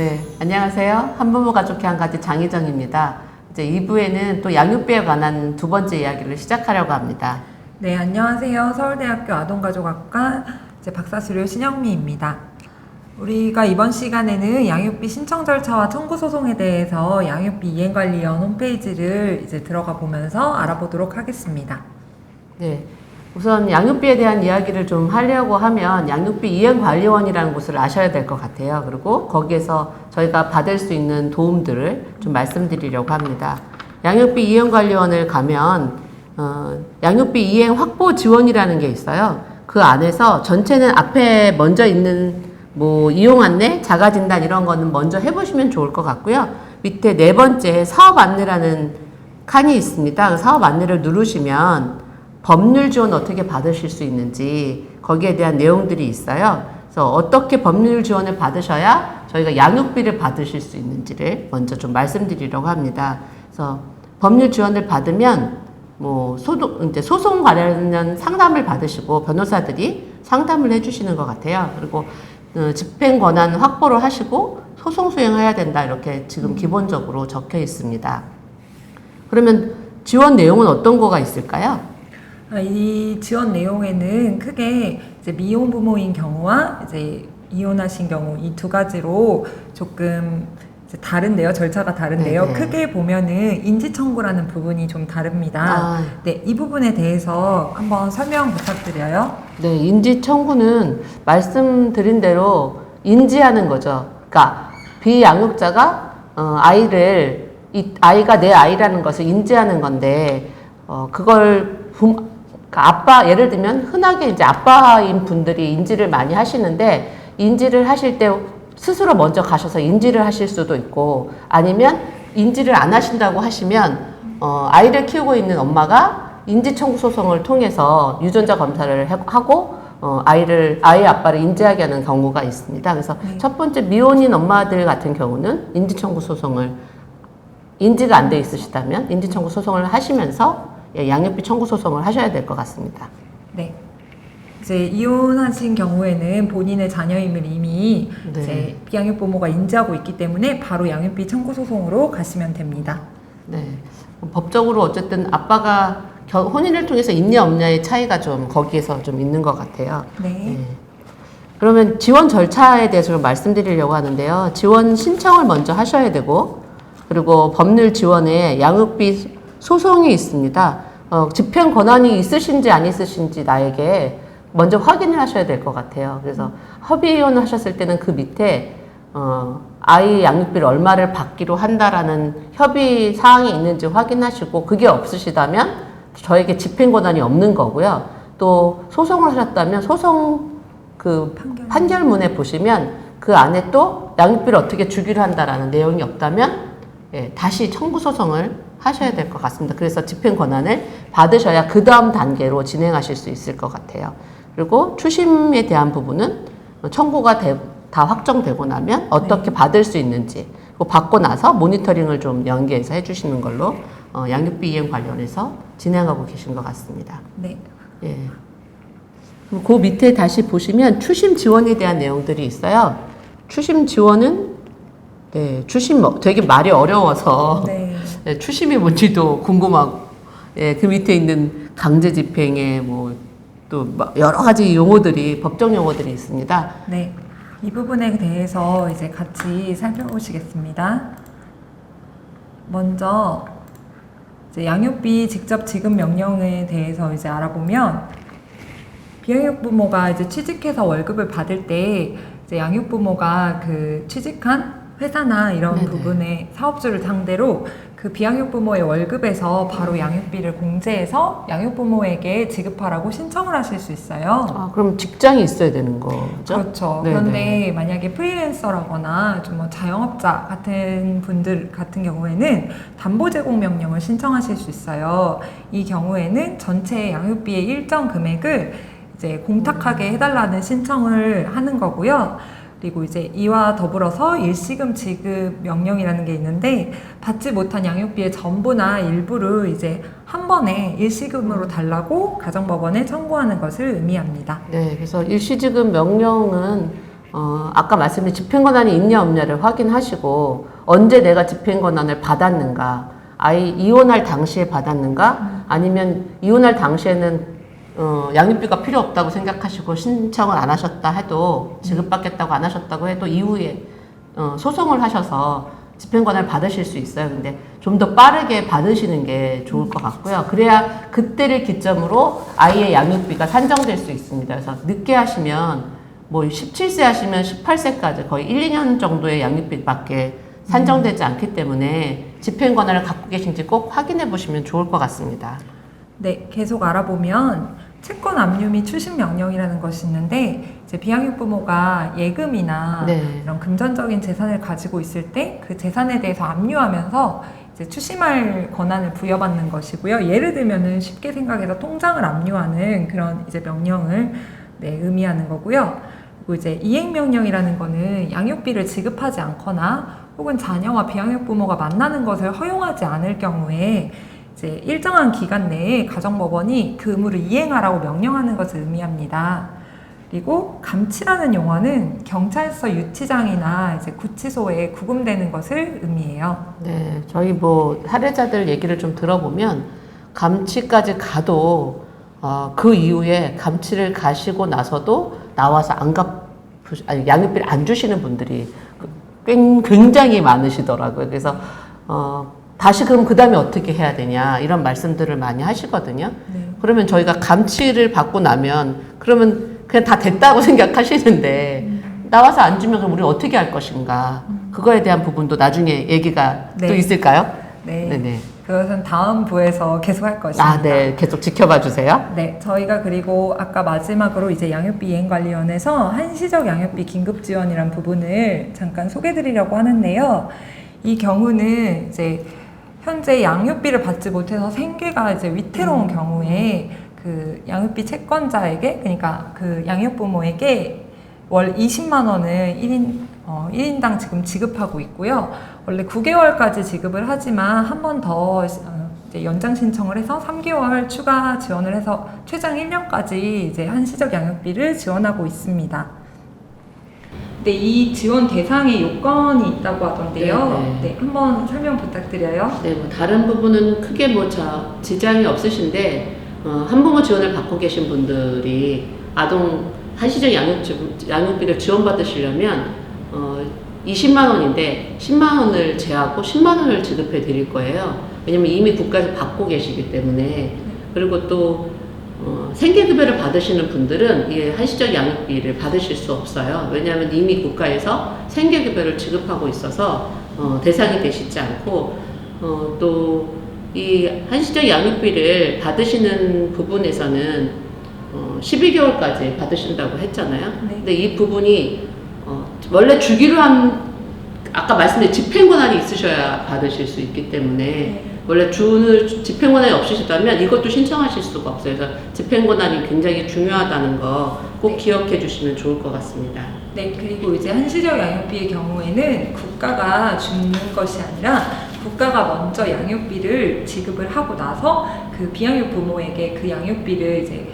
네, 안녕하세요. 한부모 가족회 한 가지 장희정입니다. 이제 2부에는 또 양육비에 관한 두 번째 이야기를 시작하려고 합니다. 네, 안녕하세요. 서울대학교 아동가족학과 이제 박사수료 신영미입니다. 우리가 이번 시간에는 양육비 신청 절차와 청구 소송에 대해서 양육비 이행관리원 홈페이지를 이제 들어가 보면서 알아보도록 하겠습니다. 네. 우선 양육비에 대한 이야기를 좀 하려고 하면 양육비 이행관리원이라는 곳을 아셔야 될 것 같아요. 그리고 거기에서 저희가 받을 수 있는 도움들을 좀 말씀드리려고 합니다. 양육비 이행관리원을 가면 어, 양육비 이행 확보 지원이라는 게 있어요. 그 안에서 전체는 앞에 먼저 있는 뭐 이용 안내, 자가 진단 이런 거는 먼저 해보시면 좋을 것 같고요. 밑에 네 번째 사업 안내라는 칸이 있습니다. 그 사업 안내를 누르시면 법률 지원 어떻게 받으실 수 있는지 거기에 대한 내용들이 있어요. 그래서 어떻게 법률 지원을 받으셔야 저희가 양육비를 받으실 수 있는지를 먼저 좀 말씀드리려고 합니다. 그래서 법률 지원을 받으면 뭐 소송 이제 소송 관련 상담을 받으시고 변호사들이 상담을 해주시는 것 같아요. 그리고 어, 집행 권한 확보를 하시고 소송 수행해야 된다 이렇게 지금 기본적으로 적혀 있습니다. 그러면 지원 내용은 어떤 거가 있을까요? 아, 이 지원 내용에는 크게 이제 미혼 부모인 경우와 이제 이혼하신 경우 이 두 가지로 조금 다른데요. 절차가 다른데요. 네네. 크게 보면은 인지 청구라는 부분이 좀 다릅니다. 아, 네, 이 부분에 대해서 한번 설명 부탁드려요. 네, 인지 청구는 말씀드린 대로 인지하는 거죠. 그러니까 비양육자가 어, 아이를 이 아이가 내 아이라는 것을 인지하는 건데 어, 그걸 부, 그러니까 아빠 예를 들면 흔하게 이제 아빠인 분들이 인지를 많이 하시는데 인지를 하실 때 스스로 먼저 가셔서 인지를 하실 수도 있고 아니면 인지를 안 하신다고 하시면 어, 아이를 키우고 있는 엄마가 인지 청구 소송을 통해서 유전자 검사를 해- 하고 어, 아이를 아이 아빠를 인지하게 하는 경우가 있습니다. 그래서 네. 첫 번째 미혼인 엄마들 같은 경우는 인지 청구 소송을 인지가 안 돼 있으시다면 인지 청구 소송을 하시면서 예, 양육비 청구 소송을 하셔야 될 것 같습니다. 네. 이제 이혼하신 경우에는 본인의 자녀임을 이미 네. 이제 비양육 부모가 인지하고 있기 때문에 바로 양육비 청구 소송으로 가시면 됩니다. 네. 법적으로 어쨌든 아빠가 겨- 혼인을 통해서 있냐 없냐의 차이가 좀 거기에서 좀 있는 것 같아요. 네. 네. 그러면 지원 절차에 대해서 좀 말씀드리려고 하는데요. 지원 신청을 먼저 하셔야 되고, 그리고 법률 지원에 양육비 소송이 있습니다. 어, 집행 권한이 있으신지 안 있으신지 나에게 먼저 확인을 하셔야 될 것 같아요. 그래서 협의 이혼을 하셨을 때는 그 밑에 어, 아이 양육비를 얼마를 받기로 한다라는 협의 사항이 있는지 확인하시고 그게 없으시다면 저에게 집행 권한이 없는 거고요. 또 소송을 하셨다면 소송 그 판결. 판결문에 보시면 그 안에 또 양육비를 어떻게 주기로 한다라는 내용이 없다면 예, 다시 청구 소송을 하셔야 될 것 같습니다. 그래서 집행 권한을 받으셔야 그 다음 단계로 진행하실 수 있을 것 같아요. 그리고 추심에 대한 부분은 청구가 돼- 다 확정되고 나면 어떻게 받을 수 있는지 받고 나서 모니터링을 좀 연계해서 해주시는 걸로 어, 양육비 이행 관련해서 진행하고 계신 것 같습니다. 네. 예. 그 밑에 다시 보시면 추심 지원에 대한 내용들이 있어요. 추심 지원은 네, 추심 뭐 되게 말이 어려워서 네. 예, 추심이 뭔지도 궁금하고 예, 그 밑에 있는 강제 집행에 뭐또 여러 가지 용어들이 법적 용어들이 있습니다. 네. 이 부분에 대해서 이제 같이 살펴보시겠습니다. 먼저 이제 양육비 직접 지급 명령에 대해서 이제 알아보면 비양육 부모가 이제 취직해서 월급을 받을 때 이제 양육 부모가 그 취직한 회사나 이런 네네. 부분의 사업주를 상대로 그 비양육 부모의 월급에서 바로 양육비를 공제해서 양육 부모에게 지급하라고 신청을 하실 수 있어요. 아, 그럼 직장이 있어야 되는 거죠? 그렇죠. 네네. 그런데 만약에 프리랜서라거나 좀 뭐 자영업자 같은 분들 같은 경우에는 담보 제공 명령을 신청하실 수 있어요. 이 경우에는 전체 양육비의 일정 금액을 이제 공탁하게 해달라는 신청을 하는 거고요. 그리고 이제 이와 더불어서 일시금 지급 명령이라는 게 있는데 받지 못한 양육비의 전부나 일부를 이제 한 번에 일시금으로 달라고 가정법원에 청구하는 것을 의미합니다. 네, 그래서 일시지급 명령은 어, 아까 말씀드린 집행 권한이 있냐 없냐를 확인하시고 언제 내가 집행 권한을 받았는가 아이 이혼할 당시에 받았는가 아니면 이혼할 당시에는 어, 양육비가 필요 없다고 생각하시고 신청을 안 하셨다 해도 지급받겠다고 안 하셨다고 해도 이후에 어, 소송을 하셔서 집행 권한을 받으실 수 있어요. 근데 좀 더 빠르게 받으시는 게 좋을 것 같고요. 그래야 그때를 기점으로 아이의 양육비가 산정될 수 있습니다. 그래서 늦게 하시면 뭐 17세 하시면 18세까지 거의 1, 2년 정도의 양육비밖에 산정되지 않기 때문에 집행 권한을 갖고 계신지 꼭 확인해 보시면 좋을 것 같습니다. 네, 계속 알아보면 채권 압류 및 추심 명령이라는 것이 있는데 이제 비양육 부모가 예금이나 네. 이런 금전적인 재산을 가지고 있을 때 그 재산에 대해서 압류하면서 이제 추심할 권한을 부여받는 것이고요. 예를 들면은 쉽게 생각해서 통장을 압류하는 그런 이제 명령을 네, 의미하는 거고요. 그리고 이제 이행 명령이라는 거는 양육비를 지급하지 않거나 혹은 자녀와 비양육 부모가 만나는 것을 허용하지 않을 경우에 이제 일정한 기간 내에 가정법원이 그 의무를 이행하라고 명령하는 것을 의미합니다. 그리고 감치라는 용어는 경찰서 유치장이나 이제 구치소에 구금되는 것을 의미해요. 네, 저희 뭐 사례자들 얘기를 좀 들어보면 감치까지 가도 어, 그 이후에 감치를 가시고 나서도 나와서 안 갚, 아니 양육비를 안 주시는 분들이 꽤- 굉장히 많으시더라고요. 그래서 어, 다시 그럼 그 다음에 어떻게 해야 되냐 이런 말씀들을 많이 하시거든요. 네. 그러면 저희가 감치를 받고 나면 그러면 그냥 다 됐다고 생각하시는데 나와서 안 주면 그럼 우리 어떻게 할 것인가 그거에 대한 부분도 나중에 얘기가 또 네. 있을까요? 네. 네네. 그것은 다음 부에서 계속 할 것입니다. 아, 네. 계속 지켜봐 주세요. 네, 저희가 그리고 아까 마지막으로 이제 양육비 이행관리원에서 한시적 양육비 긴급 지원이란 부분을 잠깐 소개 드리려고 하는데요. 이 경우는 이제 현재 양육비를 받지 못해서 생계가 이제 위태로운 경우에 그 양육비 채권자에게 그러니까 그 양육 부모에게 월 20만 원을 1인 어, 1인당 지금 지급하고 있고요. 원래 9개월까지 지급을 하지만 한 번더 어, 이제 연장 신청을 해서 3개월 추가 지원을 해서 최장 1년까지 이제 한시적 양육비를 지원하고 있습니다. 네, 이 지원 대상에 요건이 있다고 하던데요. 네, 네. 네, 한번 설명 부탁드려요. 네, 뭐 다른 부분은 크게 뭐 자, 지장이 없으신데 어, 한부모 지원을 받고 계신 분들이 아동 한시적 양육 지- 양육비를 지원받으시려면 어, 20만 원인데 10만 원을 제하고 10만 원을 지급해 드릴 거예요. 왜냐면 이미 국가에서 받고 계시기 때문에 그리고 또 어, 생계급여를 받으시는 분들은 이 한시적 양육비를 받으실 수 없어요. 왜냐하면 이미 국가에서 생계급여를 지급하고 있어서 어, 대상이 되시지 않고 어, 또이 한시적 양육비를 받으시는 부분에서는 어, 12개월까지 받으신다고 했잖아요. 네. 근데 이 부분이 어, 원래 주기로 한 아까 말씀드린 집행 권한이 있으셔야 받으실 수 있기 때문에 네. 원래 주는 집행 권한이 없으시다면 이것도 신청하실 수가 없어요. 그래서 집행 권한이 굉장히 중요하다는 거꼭 네. 기억해 주시면 좋을 것 같습니다. 네, 그리고 이제 한시적 양육비의 경우에는 국가가 주는 것이 아니라 국가가 먼저 양육비를 지급을 하고 나서 그 비양육 부모에게 그 양육비를 이제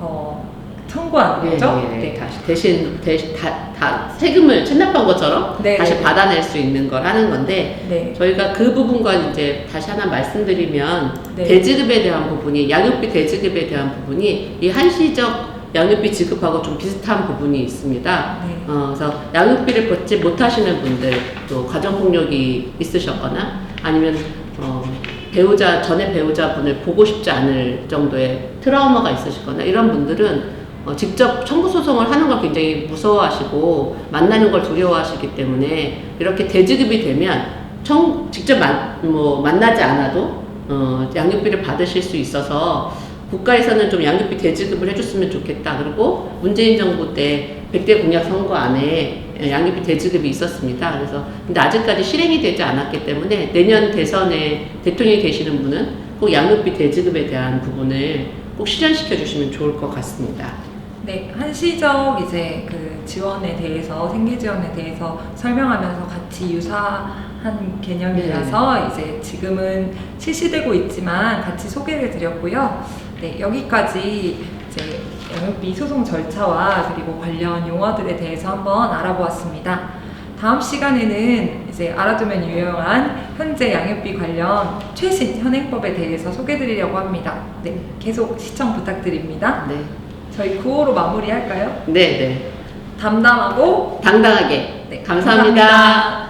어, 청구하는 거죠. 예, 예. 네. 다시 대신 대신 다, 다 세금을 체납한 것처럼 네, 다시 네. 받아낼 수 있는 걸 하는 건데 네. 저희가 그 부분과 이제 다시 하나 말씀드리면 네. 대지급에 대한 부분이 양육비 대지급에 대한 부분이 이 한시적 양육비 지급하고 좀 비슷한 부분이 있습니다. 네. 어, 그래서 양육비를 받지 못하시는 분들, 또 가정폭력이 있으셨거나 아니면 어, 배우자 전에 배우자분을 보고 싶지 않을 정도의 트라우마가 있으시거나 이런 분들은 어, 직접 청구 소송을 하는 걸 굉장히 무서워하시고 만나는 걸 두려워하시기 때문에 이렇게 대지급이 되면 청, 직접 만, 뭐 만나지 않아도 어, 양육비를 받으실 수 있어서 국가에서는 좀 양육비 대지급을 해줬으면 좋겠다. 그리고 문재인 정부 때 100대 공약 선거 안에 양육비 대지급이 있었습니다. 그래서 근데 아직까지 실행이 되지 않았기 때문에 내년 대선에 대통령이 되시는 분은 꼭 양육비 대지급에 대한 부분을 꼭 실현시켜 주시면 좋을 것 같습니다. 네, 한시적 이제 그 지원에 대해서 생계 지원에 대해서 설명하면서 같이 유사한 개념이라서 이제 지금은 실시되고 있지만 같이 소개를 드렸고요. 네, 여기까지 이제 양육비 소송 절차와 그리고 관련 용어들에 대해서 한번 알아보았습니다. 다음 시간에는 이제 알아두면 유용한 현재 양육비 관련 최신 현행법에 대해서 소개드리려고 합니다. 네, 계속 시청 부탁드립니다. 네. 저희 9호로 마무리할까요? 네, 네. 담담하고 당당하게. 네, 감사합니다. 감사합니다.